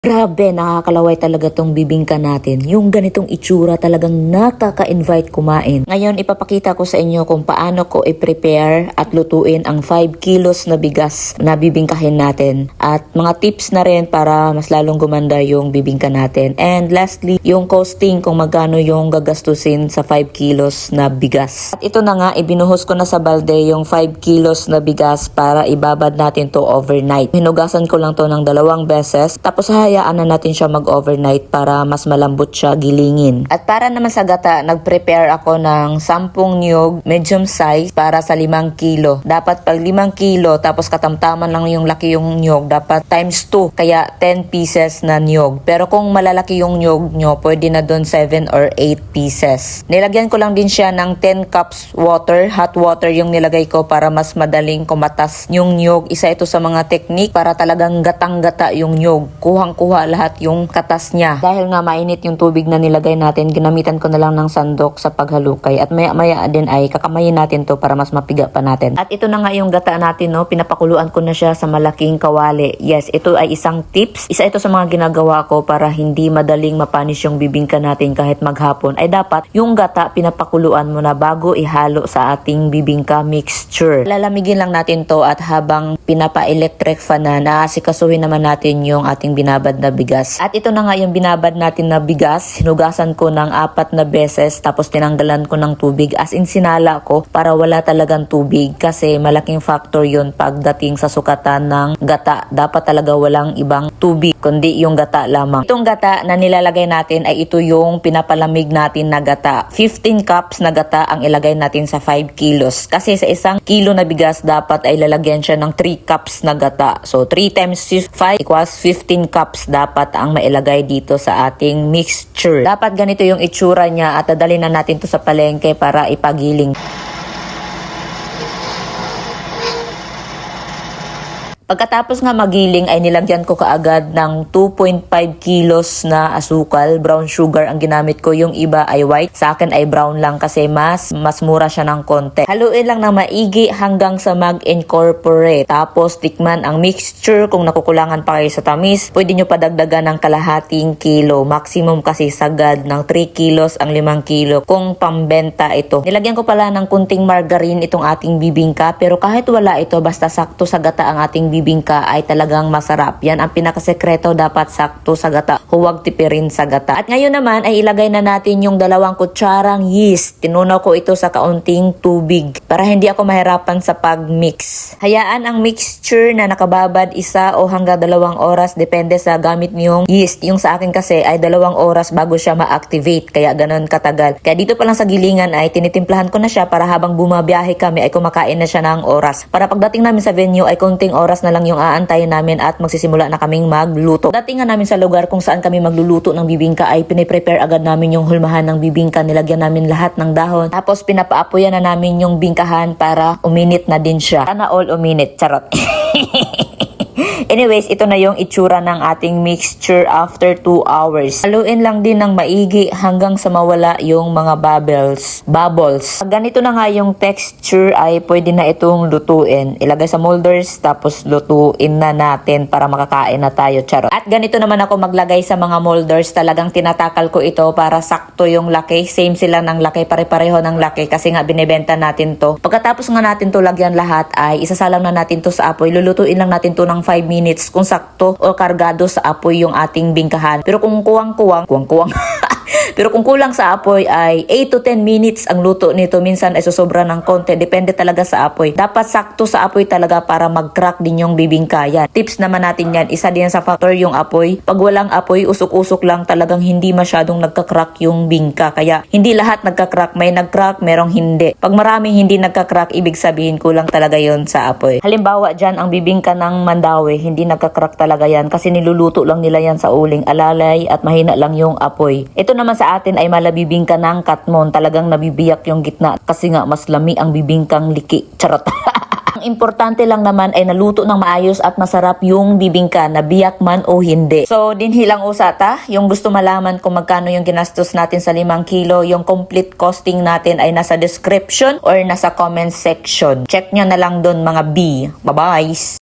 Grabe, nakakalaway talaga tong bibingka natin. Yung ganitong itsura talagang nakaka-invite kumain. Ngayon, ipapakita ko sa inyo kung paano ko i-prepare at lutuin ang 5 kilos na bigas na bibingkahin natin. At mga tips na rin para mas lalong gumanda yung bibingka natin. And lastly, yung costing kung magkano yung gagastusin sa 5 kilos na bigas. At ito na nga, ibinuhos ko na sa balde yung 5 kilos na bigas para ibabad natin to overnight. Hinugasan ko lang to ng dalawang beses. Tapos hayaan na natin siya mag-overnight para mas malambot siya gilingin. At para naman sa gata, nag-prepare ako ng 10 niyog medium size para sa 5 kilo. Dapat pag 5 kilo tapos katamtaman lang yung laki yung niyog, dapat times 2. Kaya 10 pieces na niyog. Pero kung malalaki yung niyog nyo, pwede na doon 7 or 8 pieces. Nilagyan ko lang din siya ng 10 cups water, hot water yung nilagay ko para mas madaling kumatas yung niyog. Isa ito sa mga technique para talagang gatang-gata yung niyog. Kuhang-kuha lahat yung katas niya. Dahil nga mainit yung tubig na nilagay natin, ginamitan ko na lang ng sandok sa paghalukay. At maya-maya din ay kakamayin natin to para mas mapiga pa natin. At ito na nga yung gata natin, no? pinapakuluan ko na siya sa malaking kawali. Yes, ito ay isang tips. Isa ito sa mga ginagawa ko para hindi madaling mapanis yung bibingka natin kahit maghapon. Ay dapat yung gata pinapakuluan mo na bago ihalo sa ating bibingka mixture. Lalamigin lang natin to at habang pinapa-electric fan na, naasikasuhin naman natin yung ating binabad na bigas. At ito na nga yung binabad natin na bigas. Hinugasan ko ng apat na beses tapos tinanggalan ko ng tubig as in sinala ko para wala talagang tubig kasi malaking factor yun pagdating sa sukatan ng gata. Dapat talaga walang ibang tubig kundi yung gata lamang. Itong gata na nilalagay natin ay ito yung pinapalamig natin na gata. 15 cups na gata ang ilagay natin sa 5 kilos. Kasi sa isang kilo na bigas dapat ay lalagyan siya ng 3 cups na gata. So 3 times 5 equals 15 cups dapat ang mailagay dito sa ating mixture. Dapat ganito yung itsura niya at dadalhin na natin to sa palengke para ipagiling. Pagkatapos nga magiling ay nilagyan ko kaagad ng 2.5 kilos na asukal, brown sugar ang ginamit ko. Yung iba ay white, sa akin ay brown lang kasi mas mas mura siya ng konti. Haluin lang ng maigi hanggang sa mag-incorporate. Tapos tikman ang mixture kung nakukulangan pa kayo sa tamis. Pwede nyo padagdagan ng kalahating kilo. Maximum kasi sagad ng 3 kilos ang 5 kilo kung pambenta ito. Nilagyan ko pala ng kunting margarine itong ating bibingka pero kahit wala ito basta sakto sa gata ang ating bibingka ay talagang masarap. Yan ang pinakasekreto dapat sakto sa gata. Huwag tipirin sa gata. At ngayon naman ay ilagay na natin yung dalawang kutsarang yeast. Tinunaw ko ito sa kaunting tubig para hindi ako mahirapan sa pag-mix. Hayaan ang mixture na nakababad isa o hanggang dalawang oras depende sa gamit niyong yeast. Yung sa akin kasi ay dalawang oras bago siya ma-activate kaya ganun katagal. Kaya dito pa lang sa gilingan ay tinitimplahan ko na siya para habang bumabiyahe kami ay kumakain na siya ng oras. Para pagdating namin sa venue ay konting oras na lang yung aantayin namin at magsisimula na kaming magluto. Dating nga namin sa lugar kung saan kami magluluto ng bibingka ay piniprepare agad namin yung hulmahan ng bibingka. Nilagyan namin lahat ng dahon. Tapos pinapaapoyan na namin yung bingkahan para uminit na din siya. Sana all uminit. Charot. Anyways, ito na yung itsura ng ating mixture after 2 hours. Haluin lang din ng maigi hanggang sa mawala yung mga bubbles. Bubbles. Ganito na nga yung texture ay pwede na itong lutuin. Ilagay sa molders tapos lutuin na natin para makakain na tayo. Charot. At ganito naman ako maglagay sa mga molders. Talagang tinatakal ko ito para sakto yung laki. Same sila ng laki. Pare-pareho ng laki kasi nga binibenta natin to. Pagkatapos nga natin to lagyan lahat ay isasalang na natin to sa apoy. Lulutuin lang natin to ng 5 minutes kung sakto o kargado sa apoy yung ating bingkahan. Pero kung kuwang-kuwang, kuwang-kuwang, pero kung kulang sa apoy ay 8 to 10 minutes ang luto nito. Minsan ay susobra ng konti. Depende talaga sa apoy. Dapat sakto sa apoy talaga para mag-crack din yung bibingka. Yan. Tips naman natin yan. Isa din sa factor yung apoy. Pag walang apoy, usok-usok lang talagang hindi masyadong nagka-crack yung bingka. Kaya hindi lahat nagka-crack. May nag-crack, merong hindi. Pag maraming hindi nagka-crack, ibig sabihin kulang talaga yon sa apoy. Halimbawa dyan, ang bibingka ng Mandawi, hindi nagka-crack talaga yan kasi niluluto lang nila yan sa uling alalay at mahina lang yung apoy. Ito naman sa atin ay malabibingka ng katmon. Talagang nabibiyak yung gitna kasi nga mas lami ang bibingkang liki. Charot. Ang importante lang naman ay naluto ng maayos at masarap yung bibingka na biyak man o hindi. So, dinhi lang usata. Yung gusto malaman kung magkano yung ginastos natin sa 5 kilo, yung complete costing natin ay nasa description or nasa comment section. Check nyo na lang doon mga B. Bye-bye!